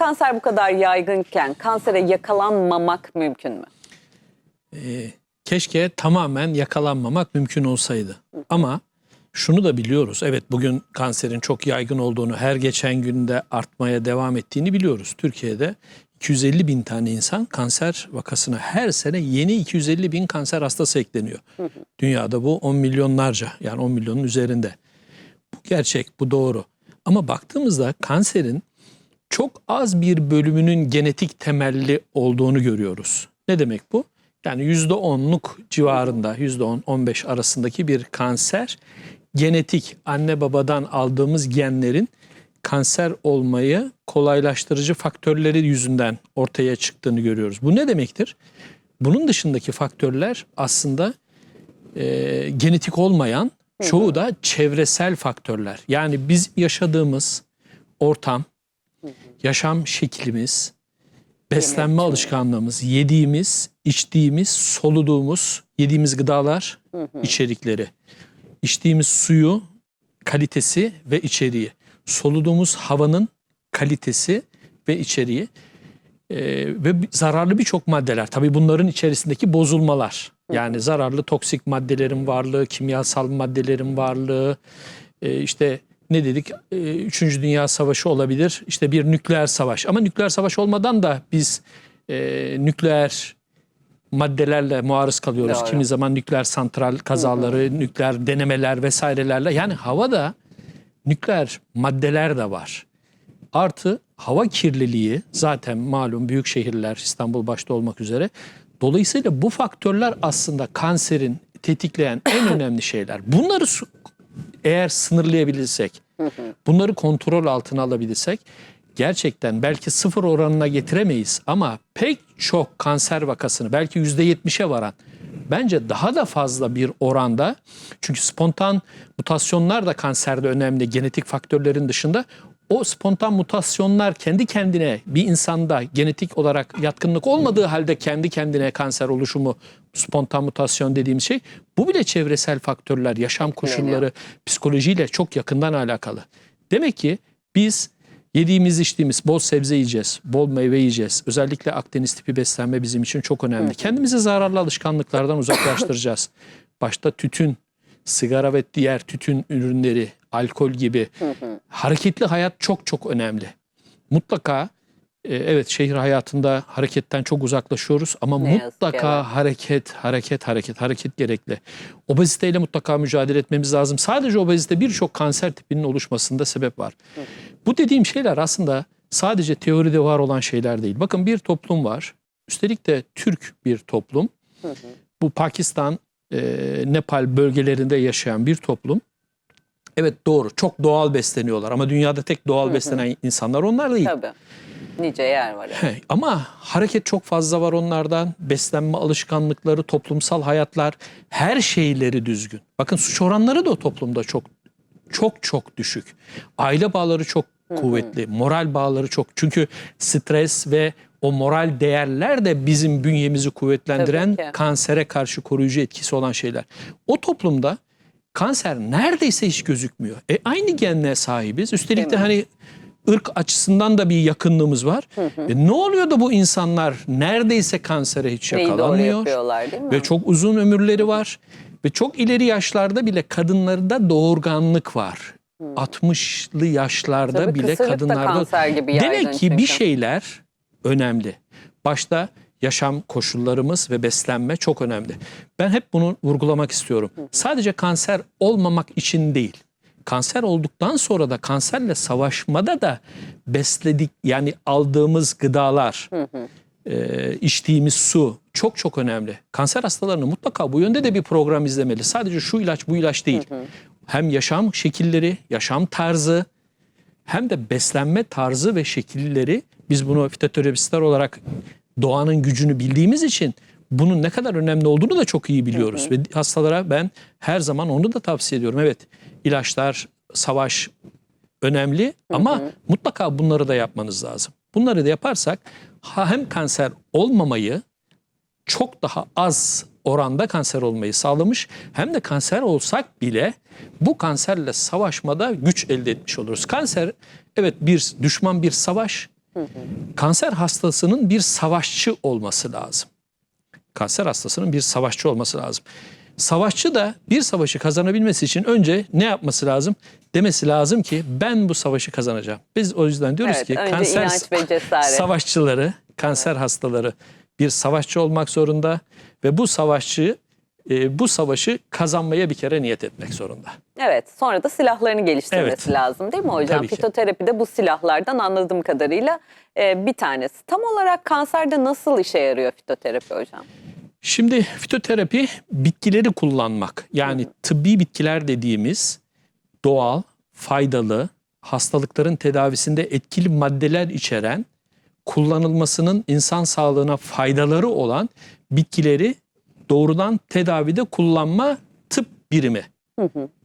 Kanser bu kadar yaygınken kansere yakalanmamak mümkün mü? Ee, keşke tamamen yakalanmamak mümkün olsaydı. Ama şunu da biliyoruz. Evet bugün kanserin çok yaygın olduğunu, her geçen günde artmaya devam ettiğini biliyoruz. Türkiye'de 250 bin tane insan kanser vakasına her sene yeni 250 bin kanser hastası ekleniyor. Dünyada bu 10 milyonlarca yani 10 milyonun üzerinde. Bu gerçek, bu doğru. Ama baktığımızda kanserin çok az bir bölümünün genetik temelli olduğunu görüyoruz. Ne demek bu? Yani %10'luk civarında, %10-15 arasındaki bir kanser genetik anne babadan aldığımız genlerin kanser olmayı kolaylaştırıcı faktörleri yüzünden ortaya çıktığını görüyoruz. Bu ne demektir? Bunun dışındaki faktörler aslında e, genetik olmayan, çoğu da çevresel faktörler. Yani biz yaşadığımız ortam, yaşam şeklimiz, beslenme Yemek. alışkanlığımız, yediğimiz, içtiğimiz, soluduğumuz, yediğimiz gıdalar, içerikleri, içtiğimiz suyu, kalitesi ve içeriği, soluduğumuz havanın kalitesi ve içeriği Ee, ve zararlı birçok maddeler. Tabii bunların içerisindeki bozulmalar. Yani zararlı toksik maddelerin varlığı, kimyasal maddelerin varlığı, e, işte ne dedik? E, Üçüncü Dünya Savaşı olabilir. İşte bir nükleer savaş. Ama nükleer savaş olmadan da biz e, nükleer maddelerle muarız kalıyoruz. Doğru. Kimi zaman nükleer santral kazaları, nükleer denemeler vesairelerle. Yani havada nükleer maddeler de var. Artı hava kirliliği zaten malum büyük şehirler İstanbul başta olmak üzere. Dolayısıyla bu faktörler aslında kanserin tetikleyen en önemli şeyler. Bunları eğer sınırlayabilirsek, bunları kontrol altına alabilirsek gerçekten belki sıfır oranına getiremeyiz ama pek çok kanser vakasını belki %70'e varan bence daha da fazla bir oranda çünkü spontan mutasyonlar da kanserde önemli genetik faktörlerin dışında o spontan mutasyonlar kendi kendine bir insanda genetik olarak yatkınlık olmadığı halde kendi kendine kanser oluşumu spontan mutasyon dediğimiz şey bu bile çevresel faktörler, yaşam koşulları, psikolojiyle çok yakından alakalı. Demek ki biz yediğimiz içtiğimiz bol sebze yiyeceğiz, bol meyve yiyeceğiz. Özellikle Akdeniz tipi beslenme bizim için çok önemli. Kendimizi zararlı alışkanlıklardan uzaklaştıracağız. Başta tütün, sigara ve diğer tütün ürünleri, alkol gibi hareketli hayat çok çok önemli. Mutlaka e, evet şehir hayatında hareketten çok uzaklaşıyoruz ama Ne yazık mutlaka evet. hareket, hareket, hareket, hareket gerekli. Obeziteyle mutlaka mücadele etmemiz lazım. Sadece obezite birçok kanser tipinin oluşmasında sebep var. Bu dediğim şeyler aslında sadece teoride var olan şeyler değil. Bakın bir toplum var. Üstelik de Türk bir toplum. Bu Pakistan, e, Nepal bölgelerinde yaşayan bir toplum. Evet doğru çok doğal besleniyorlar ama dünyada tek doğal beslenen insanlar onlar değil. Tabii. Nice yer var. yani. He, Ama hareket çok fazla var onlardan. Beslenme alışkanlıkları, toplumsal hayatlar, her şeyleri düzgün. Bakın suç oranları da o toplumda çok çok çok düşük. Aile bağları çok kuvvetli, moral bağları çok. Çünkü stres ve o moral değerler de bizim bünyemizi kuvvetlendiren, kansere karşı koruyucu etkisi olan şeyler. O toplumda kanser neredeyse hiç gözükmüyor. E aynı genle sahibiz. Üstelik de mi? hani ırk açısından da bir yakınlığımız var. E ne oluyor da bu insanlar neredeyse kansere hiç Neyi yakalanmıyor? değil mi? Ve çok uzun ömürleri var. Ve çok ileri yaşlarda bile kadınlarda doğurganlık var. 60'lı yaşlarda Tabii bile kısırlık da kadınlarda. kanser gibi yaygın Demek ki bir çünkü. şeyler önemli. Başta yaşam koşullarımız ve beslenme çok önemli. Ben hep bunu vurgulamak istiyorum. Sadece kanser olmamak için değil. Kanser olduktan sonra da kanserle savaşmada da besledik yani aldığımız gıdalar, e, içtiğimiz su çok çok önemli. Kanser hastalarını mutlaka bu yönde de bir program izlemeli. Sadece şu ilaç bu ilaç değil. Hem yaşam şekilleri, yaşam tarzı hem de beslenme tarzı ve şekilleri biz bunu fitoterapistler olarak doğanın gücünü bildiğimiz için bunun ne kadar önemli olduğunu da çok iyi biliyoruz. Ve hastalara ben her zaman onu da tavsiye ediyorum. Evet ilaçlar, savaş önemli ama mutlaka bunları da yapmanız lazım. Bunları da yaparsak hem kanser olmamayı çok daha az oranda kanser olmayı sağlamış hem de kanser olsak bile bu kanserle savaşmada güç elde etmiş oluruz. Kanser evet bir düşman bir savaş Kanser hastasının bir savaşçı olması lazım. Kanser hastasının bir savaşçı olması lazım. Savaşçı da bir savaşı kazanabilmesi için önce ne yapması lazım? Demesi lazım ki ben bu savaşı kazanacağım. Biz o yüzden diyoruz Evet, ki kanser savaşçıları, kanser hastaları bir savaşçı olmak zorunda ve bu savaşçı e, bu savaşı kazanmaya bir kere niyet etmek zorunda. Evet, sonra da silahlarını geliştirmesi Evet. lazım değil mi hocam? Tabii ki. Fitoterapi de bu silahlardan anladığım kadarıyla e, bir tanesi. Tam olarak kanserde nasıl işe yarıyor fitoterapi hocam? Şimdi fitoterapi bitkileri kullanmak. Yani tıbbi bitkiler dediğimiz doğal, faydalı, hastalıkların tedavisinde etkili maddeler içeren, kullanılmasının insan sağlığına faydaları olan bitkileri doğrudan tedavide kullanma tıp birimi.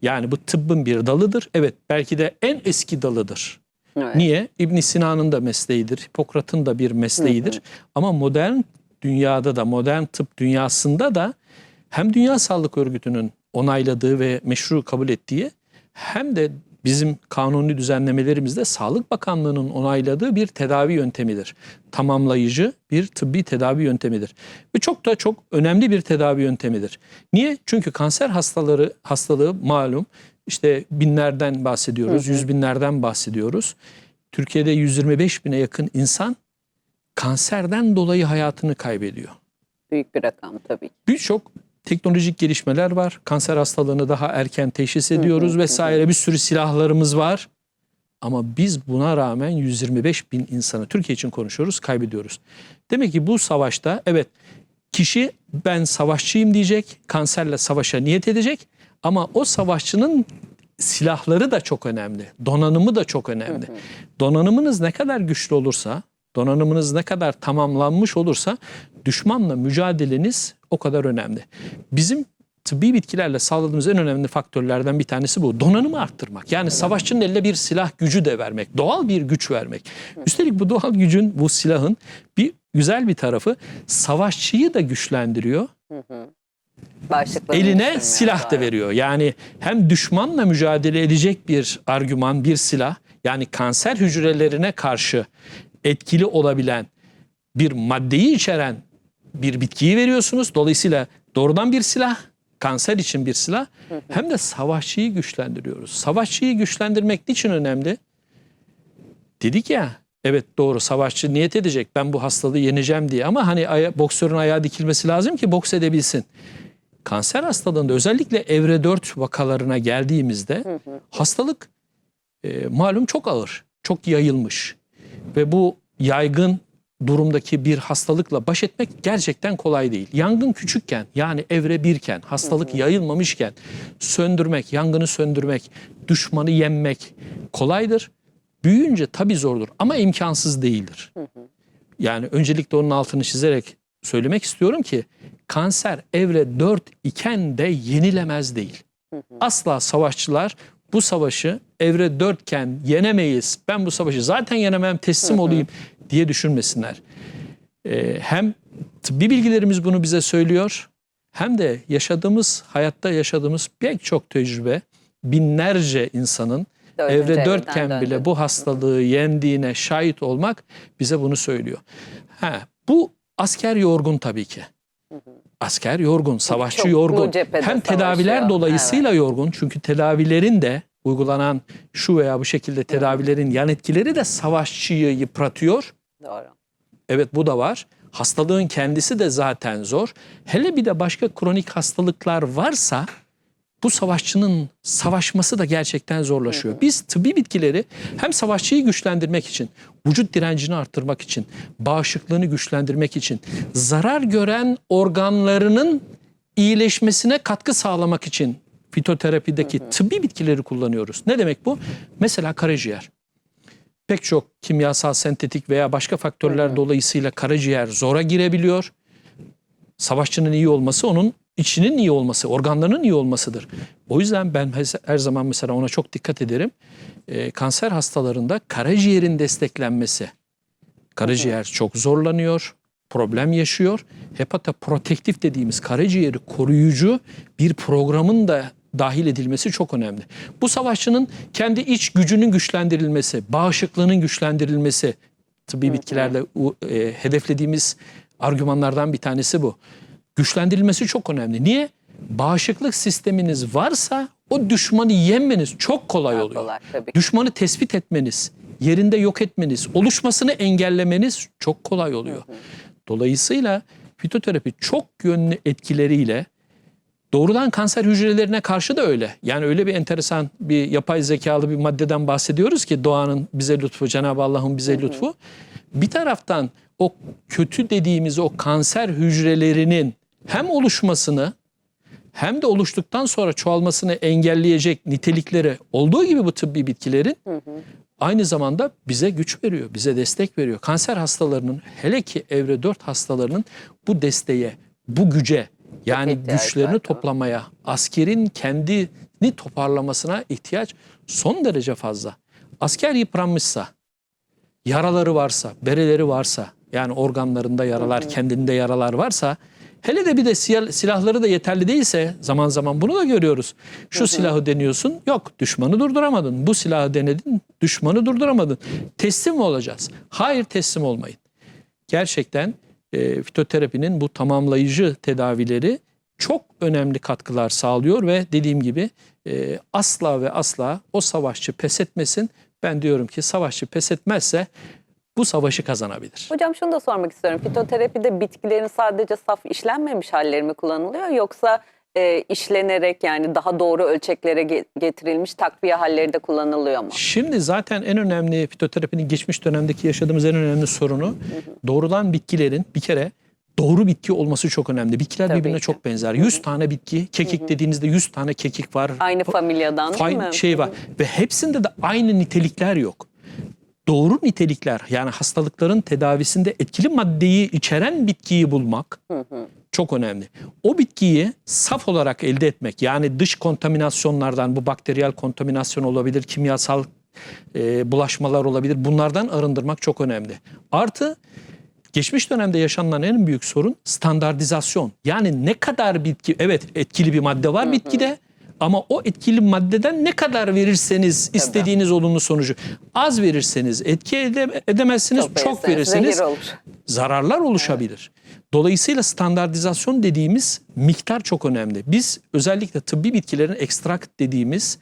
Yani bu tıbbın bir dalıdır. Evet belki de en eski dalıdır. Evet. Niye? İbn Sina'nın da mesleğidir. Hipokrat'ın da bir mesleğidir. Ama modern dünyada da modern tıp dünyasında da hem Dünya Sağlık Örgütü'nün onayladığı ve meşru kabul ettiği hem de bizim kanuni düzenlemelerimizde Sağlık Bakanlığı'nın onayladığı bir tedavi yöntemidir. Tamamlayıcı bir tıbbi tedavi yöntemidir. Ve çok da çok önemli bir tedavi yöntemidir. Niye? Çünkü kanser hastaları hastalığı malum işte binlerden bahsediyoruz, yüz binlerden bahsediyoruz. Türkiye'de 125 bine yakın insan kanserden dolayı hayatını kaybediyor. Büyük bir rakam tabii. Birçok teknolojik gelişmeler var. Kanser hastalığını daha erken teşhis ediyoruz vesaire. Bir sürü silahlarımız var. Ama biz buna rağmen 125 bin insanı Türkiye için konuşuyoruz kaybediyoruz. Demek ki bu savaşta evet kişi ben savaşçıyım diyecek, kanserle savaşa niyet edecek ama o savaşçının silahları da çok önemli. Donanımı da çok önemli. Donanımınız ne kadar güçlü olursa, donanımınız ne kadar tamamlanmış olursa düşmanla mücadeleniz o kadar önemli. Bizim tıbbi bitkilerle sağladığımız en önemli faktörlerden bir tanesi bu. Donanımı arttırmak. Yani savaşçının eline bir silah gücü de vermek. Doğal bir güç vermek. Üstelik bu doğal gücün, bu silahın bir güzel bir tarafı savaşçıyı da güçlendiriyor. Eline silah da veriyor. Yani hem düşmanla mücadele edecek bir argüman, bir silah yani kanser hücrelerine karşı etkili olabilen bir maddeyi içeren bir bitkiyi veriyorsunuz. Dolayısıyla doğrudan bir silah, kanser için bir silah hem de savaşçıyı güçlendiriyoruz. Savaşçıyı güçlendirmek niçin önemli? Dedik ya evet doğru savaşçı niyet edecek ben bu hastalığı yeneceğim diye ama hani aya, boksörün ayağı dikilmesi lazım ki boks edebilsin. Kanser hastalığında özellikle evre 4 vakalarına geldiğimizde hastalık e, malum çok ağır, çok yayılmış ve bu yaygın durumdaki bir hastalıkla baş etmek gerçekten kolay değil. Yangın küçükken yani evre birken, hastalık yayılmamışken söndürmek, yangını söndürmek, düşmanı yenmek kolaydır. Büyüyünce tabii zordur ama imkansız değildir. Yani öncelikle onun altını çizerek söylemek istiyorum ki kanser evre 4 iken de yenilemez değil. Asla savaşçılar bu savaşı evre 4 iken yenemeyiz. Ben bu savaşı zaten yenemem teslim olayım diye düşünmesinler. Ee, hem tıbbi bilgilerimiz bunu bize söylüyor hem de yaşadığımız hayatta yaşadığımız pek çok tecrübe binlerce insanın Dördüncü evre evreden 4 iken döndü. bile bu hastalığı yendiğine şahit olmak bize bunu söylüyor. Ha, bu asker yorgun tabii ki. Asker yorgun, savaşçı Çoklu yorgun. Hem tedaviler savaşıyor. dolayısıyla yorgun. Çünkü tedavilerin de uygulanan şu veya bu şekilde tedavilerin yan etkileri de savaşçıyı yıpratıyor. Doğru. Evet bu da var. Hastalığın kendisi de zaten zor. Hele bir de başka kronik hastalıklar varsa bu savaşçının savaşması da gerçekten zorlaşıyor. Biz tıbbi bitkileri hem savaşçıyı güçlendirmek için, vücut direncini arttırmak için, bağışıklığını güçlendirmek için, zarar gören organlarının iyileşmesine katkı sağlamak için fitoterapideki tıbbi bitkileri kullanıyoruz. Ne demek bu? Mesela karaciğer pek çok kimyasal, sentetik veya başka faktörler dolayısıyla karaciğer zora girebiliyor. Savaşçının iyi olması onun içinin iyi olması, organlarının iyi olmasıdır. O yüzden ben her zaman mesela ona çok dikkat ederim. Ee, kanser hastalarında karaciğerin desteklenmesi. Karaciğer çok zorlanıyor, problem yaşıyor. Hepatoprotektif dediğimiz karaciğeri koruyucu bir programın da dahil edilmesi çok önemli. Bu savaşçının kendi iç gücünün güçlendirilmesi, bağışıklığının güçlendirilmesi tıbbi bitkilerle e, hedeflediğimiz argümanlardan bir tanesi bu. Güçlendirilmesi çok önemli. Niye? Bağışıklık sisteminiz varsa o düşmanı yenmeniz çok kolay oluyor. kolay, tabii. Düşmanı tespit etmeniz, yerinde yok etmeniz, oluşmasını engellemeniz çok kolay oluyor. Dolayısıyla fitoterapi çok yönlü etkileriyle doğrudan kanser hücrelerine karşı da öyle. Yani öyle bir enteresan bir yapay zekalı bir maddeden bahsediyoruz ki doğanın bize lütfu, Cenab-ı Allah'ın bize lütfu. Bir taraftan o kötü dediğimiz o kanser hücrelerinin hem oluşmasını hem de oluştuktan sonra çoğalmasını engelleyecek nitelikleri olduğu gibi bu tıbbi bitkilerin aynı zamanda bize güç veriyor, bize destek veriyor. Kanser hastalarının hele ki evre 4 hastalarının bu desteğe, bu güce yani güçlerini var, toplamaya, askerin kendini toparlamasına ihtiyaç son derece fazla. Asker yıpranmışsa, yaraları varsa, bereleri varsa, yani organlarında yaralar, kendinde yaralar varsa, hele de bir de silahları da yeterli değilse zaman zaman bunu da görüyoruz. Şu silahı deniyorsun, yok düşmanı durduramadın. Bu silahı denedin, düşmanı durduramadın. Teslim mi olacağız? Hayır teslim olmayın. Gerçekten e, fitoterapinin bu tamamlayıcı tedavileri çok önemli katkılar sağlıyor ve dediğim gibi e, asla ve asla o savaşçı pes etmesin. Ben diyorum ki savaşçı pes etmezse bu savaşı kazanabilir. Hocam şunu da sormak istiyorum. Fitoterapide bitkilerin sadece saf işlenmemiş halleri mi kullanılıyor yoksa e, işlenerek yani daha doğru ölçeklere ge- getirilmiş takviye halleri de kullanılıyor mu? Şimdi zaten en önemli fitoterapinin geçmiş dönemdeki yaşadığımız en önemli sorunu doğrudan bitkilerin bir kere doğru bitki olması çok önemli. Bitkiler Tabii birbirine ki. çok benzer. 100 tane bitki, kekik dediğinizde 100 tane kekik var. Aynı familyadan değil mi? şey var ve hepsinde de aynı nitelikler yok. Doğru nitelikler yani hastalıkların tedavisinde etkili maddeyi içeren bitkiyi bulmak çok önemli. O bitkiyi saf olarak elde etmek yani dış kontaminasyonlardan bu bakteriyel kontaminasyon olabilir, kimyasal e, bulaşmalar olabilir bunlardan arındırmak çok önemli. Artı geçmiş dönemde yaşanılan en büyük sorun standartizasyon. Yani ne kadar bitki evet etkili bir madde var bitkide ama o etkili maddeden ne kadar verirseniz istediğiniz olumlu sonucu az verirseniz etki ede- edemezsiniz çok, verirseniz zehir olur. zararlar oluşabilir. Dolayısıyla standartizasyon dediğimiz miktar çok önemli. Biz özellikle tıbbi bitkilerin ekstrakt dediğimiz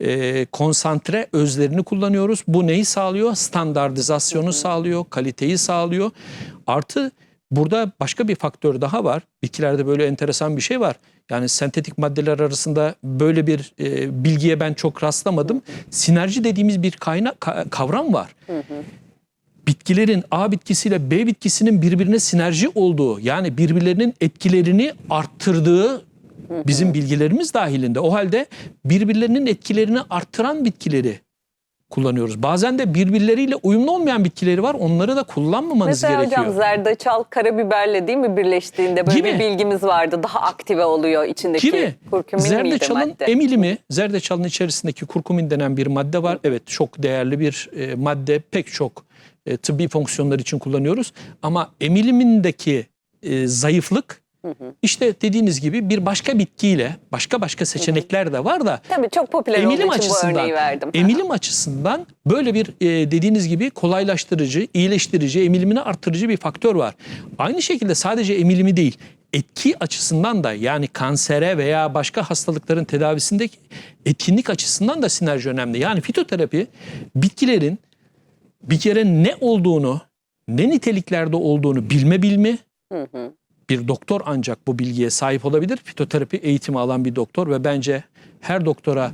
e, konsantre özlerini kullanıyoruz. Bu neyi sağlıyor? Standartizasyonu sağlıyor, kaliteyi sağlıyor. Artı burada başka bir faktör daha var. Bitkilerde böyle enteresan bir şey var. Yani sentetik maddeler arasında böyle bir e, bilgiye ben çok rastlamadım. Sinerji dediğimiz bir kaynak ka- kavram var bitkilerin A bitkisiyle B bitkisinin birbirine sinerji olduğu yani birbirlerinin etkilerini arttırdığı bizim bilgilerimiz dahilinde. O halde birbirlerinin etkilerini arttıran bitkileri kullanıyoruz. Bazen de birbirleriyle uyumlu olmayan bitkileri var. Onları da kullanmamanız Mesela gerekiyor. hocam zerdeçal karabiberle değil mi birleştiğinde böyle Gibi. bir bilgimiz vardı. Daha aktive oluyor içindeki Gibi. kurkumin miydi Zerdeçalın madde? emilimi, zerdeçalın içerisindeki kurkumin denen bir madde var. Evet çok değerli bir e, madde. Pek çok e, tıbbi fonksiyonlar için kullanıyoruz. Ama emilimindeki e, zayıflık işte dediğiniz gibi bir başka bitkiyle başka başka seçenekler de var da Tabii çok popüler emilim olduğu için bu açısından örneği verdim. emilim açısından böyle bir e, dediğiniz gibi kolaylaştırıcı, iyileştirici, emilimini arttırıcı bir faktör var. Aynı şekilde sadece emilimi değil, etki açısından da yani kansere veya başka hastalıkların tedavisindeki etkinlik açısından da sinerji önemli. Yani fitoterapi bitkilerin bir kere ne olduğunu, ne niteliklerde olduğunu bilme bilmi, bir doktor ancak bu bilgiye sahip olabilir. Fitoterapi eğitimi alan bir doktor ve bence her doktora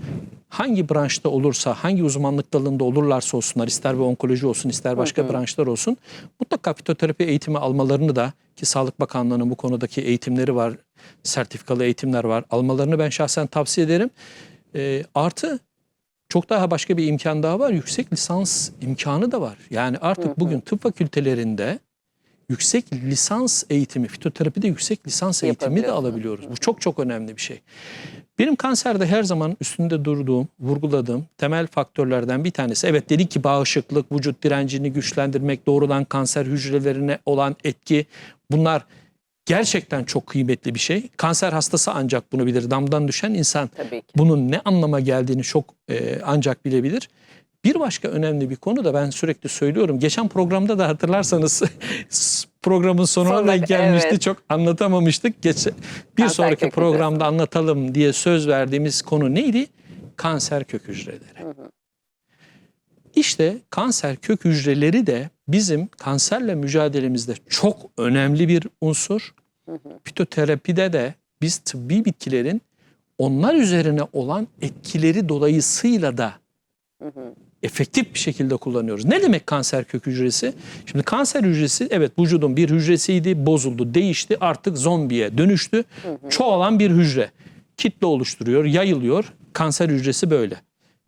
hangi branşta olursa, hangi uzmanlık dalında olurlarsa olsunlar, ister bir onkoloji olsun, ister başka branşlar olsun, mutlaka fitoterapi eğitimi almalarını da ki Sağlık Bakanlığı'nın bu konudaki eğitimleri var, sertifikalı eğitimler var. Almalarını ben şahsen tavsiye ederim. Ee, artı çok daha başka bir imkan daha var. Yüksek lisans imkanı da var. Yani artık bugün tıp fakültelerinde yüksek lisans eğitimi, fitoterapide yüksek lisans eğitimi de alabiliyoruz. Bu çok çok önemli bir şey. Benim kanserde her zaman üstünde durduğum, vurguladığım temel faktörlerden bir tanesi. Evet dedik ki bağışıklık, vücut direncini güçlendirmek, doğrudan kanser hücrelerine olan etki bunlar gerçekten çok kıymetli bir şey. Kanser hastası ancak bunu bilir. Damdan düşen insan bunun ne anlama geldiğini çok e, ancak bilebilir. Bir başka önemli bir konu da ben sürekli söylüyorum. Geçen programda da hatırlarsanız programın sonuna Sonra, denk gelmişti. evet. Çok anlatamamıştık. Geç, bir Kanser sonraki kök hücresi. programda anlatalım diye söz verdiğimiz konu neydi? Kanser kök hücreleri. İşte kanser kök hücreleri de bizim kanserle mücadelemizde çok önemli bir unsur. Fitoterapide de biz tıbbi bitkilerin onlar üzerine olan etkileri dolayısıyla da efektif bir şekilde kullanıyoruz. Ne demek kanser kök hücresi? Şimdi kanser hücresi evet vücudun bir hücresiydi, bozuldu, değişti, artık zombiye dönüştü. Çoğalan bir hücre. Kitle oluşturuyor, yayılıyor. Kanser hücresi böyle.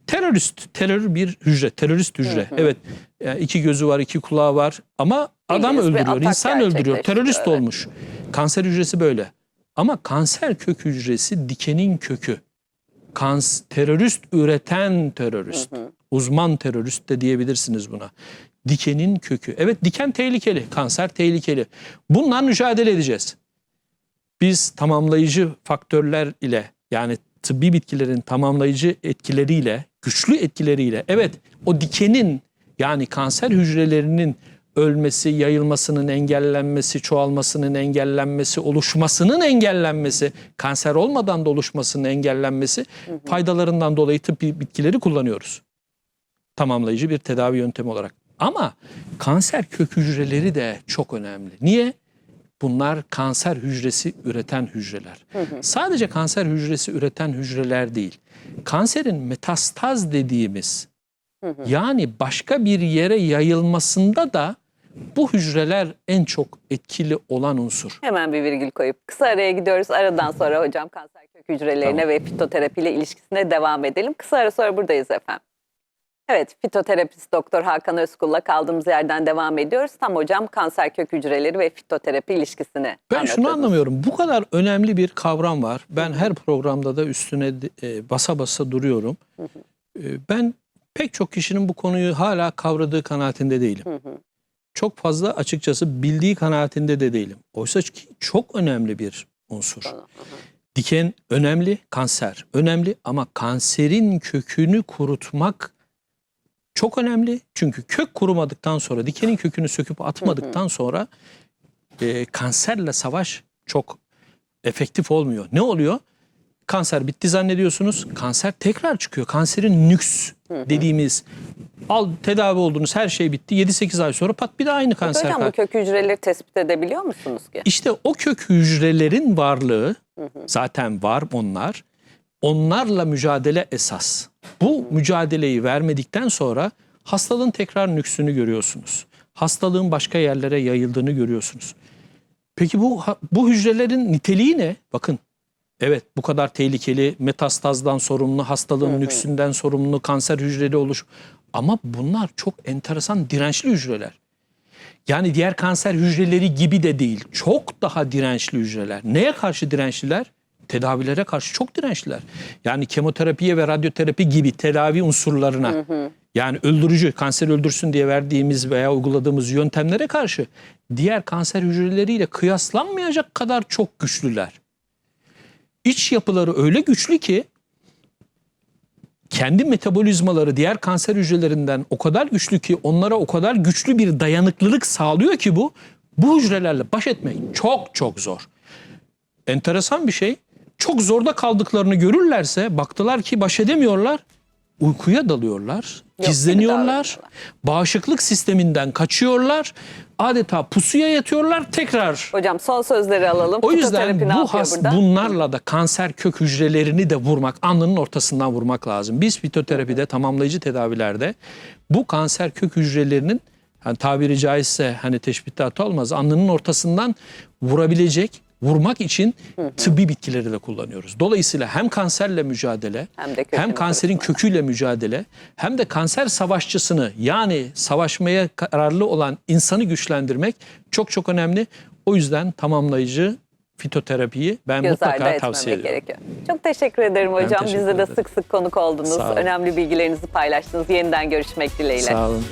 Terörist, terör bir hücre, terörist hücre. Evet, yani iki gözü var, iki kulağı var ama adam öldürüyor, insan öldürüyor, terörist evet. olmuş. Kanser hücresi böyle. Ama kanser kök hücresi dikenin kökü. Kans, terörist üreten terörist. Uzman terörist de diyebilirsiniz buna. Dikenin kökü. Evet diken tehlikeli, kanser tehlikeli. Bundan mücadele edeceğiz. Biz tamamlayıcı faktörler ile yani tıbbi bitkilerin tamamlayıcı etkileriyle, güçlü etkileriyle evet o dikenin yani kanser hücrelerinin ölmesi, yayılmasının engellenmesi, çoğalmasının engellenmesi, oluşmasının engellenmesi, kanser olmadan da oluşmasının engellenmesi faydalarından dolayı tıbbi bitkileri kullanıyoruz. Tamamlayıcı bir tedavi yöntemi olarak. Ama kanser kök hücreleri de çok önemli. Niye? Bunlar kanser hücresi üreten hücreler. Sadece kanser hücresi üreten hücreler değil. Kanserin metastaz dediğimiz yani başka bir yere yayılmasında da bu hücreler en çok etkili olan unsur. Hemen bir virgül koyup kısa araya gidiyoruz. Aradan sonra hocam kanser kök hücrelerine Tamam. ve fitoterapiyle ilişkisine devam edelim. Kısa ara sonra buradayız efendim. Evet, fitoterapist Doktor Hakan Özkul'la kaldığımız yerden devam ediyoruz. Tam hocam kanser kök hücreleri ve fitoterapi ilişkisini Ben şunu anlamıyorum. Bu kadar önemli bir kavram var. Ben her programda da üstüne e, basa basa duruyorum. E, ben pek çok kişinin bu konuyu hala kavradığı kanaatinde değilim. Çok fazla açıkçası bildiği kanaatinde de değilim. Oysa ki çok önemli bir unsur. Diken önemli, kanser önemli ama kanserin kökünü kurutmak çok önemli. Çünkü kök kurumadıktan sonra, dikenin kökünü söküp atmadıktan sonra e, kanserle savaş çok efektif olmuyor. Ne oluyor? Kanser bitti zannediyorsunuz. Kanser tekrar çıkıyor. Kanserin nüks dediğimiz al tedavi oldunuz her şey bitti. 7-8 ay sonra pat bir de aynı kanser. Hocam bu kök hücreleri tespit edebiliyor musunuz ki? İşte o kök hücrelerin varlığı zaten var onlar. Onlarla mücadele esas. Bu mücadeleyi vermedikten sonra hastalığın tekrar nüksünü görüyorsunuz. Hastalığın başka yerlere yayıldığını görüyorsunuz. Peki bu bu hücrelerin niteliği ne? Bakın. Evet bu kadar tehlikeli, metastazdan sorumlu, hastalığın nüksünden sorumlu, kanser hücreleri oluş. Ama bunlar çok enteresan dirençli hücreler. Yani diğer kanser hücreleri gibi de değil. Çok daha dirençli hücreler. Neye karşı dirençliler? Tedavilere karşı çok dirençliler. Yani kemoterapiye ve radyoterapi gibi tedavi unsurlarına yani öldürücü, kanser öldürsün diye verdiğimiz veya uyguladığımız yöntemlere karşı diğer kanser hücreleriyle kıyaslanmayacak kadar çok güçlüler. İç yapıları öyle güçlü ki kendi metabolizmaları diğer kanser hücrelerinden o kadar güçlü ki onlara o kadar güçlü bir dayanıklılık sağlıyor ki bu bu hücrelerle baş etmek çok çok zor. Enteresan bir şey. Çok zorda kaldıklarını görürlerse baktılar ki baş edemiyorlar. Uykuya dalıyorlar, gibi gizleniyorlar, bağışıklık sisteminden kaçıyorlar, adeta pusuya yatıyorlar tekrar Hocam son sözleri alalım. o yüzden bu has burada? bunlarla da kanser kök hücrelerini de vurmak, alnının ortasından vurmak lazım. Biz fitoterapide, tamamlayıcı tedavilerde bu kanser kök hücrelerinin hani tabiri caizse hani teşbihte hata olmaz. Alnının ortasından vurabilecek, vurmak için tıbbi bitkileri de kullanıyoruz. Dolayısıyla hem kanserle mücadele, Hem de hem kanserin kurutmak. köküyle mücadele, hem de kanser savaşçısını yani savaşmaya kararlı olan insanı güçlendirmek çok çok önemli. O yüzden tamamlayıcı fitoterapiyi ben göz mutlaka tavsiye ederim. gerekiyor. Çok teşekkür ederim hocam. teşekkür Bize de sık sık konuk oldunuz. Önemli bilgilerinizi paylaştınız. Yeniden görüşmek dileğiyle. Sağ olun.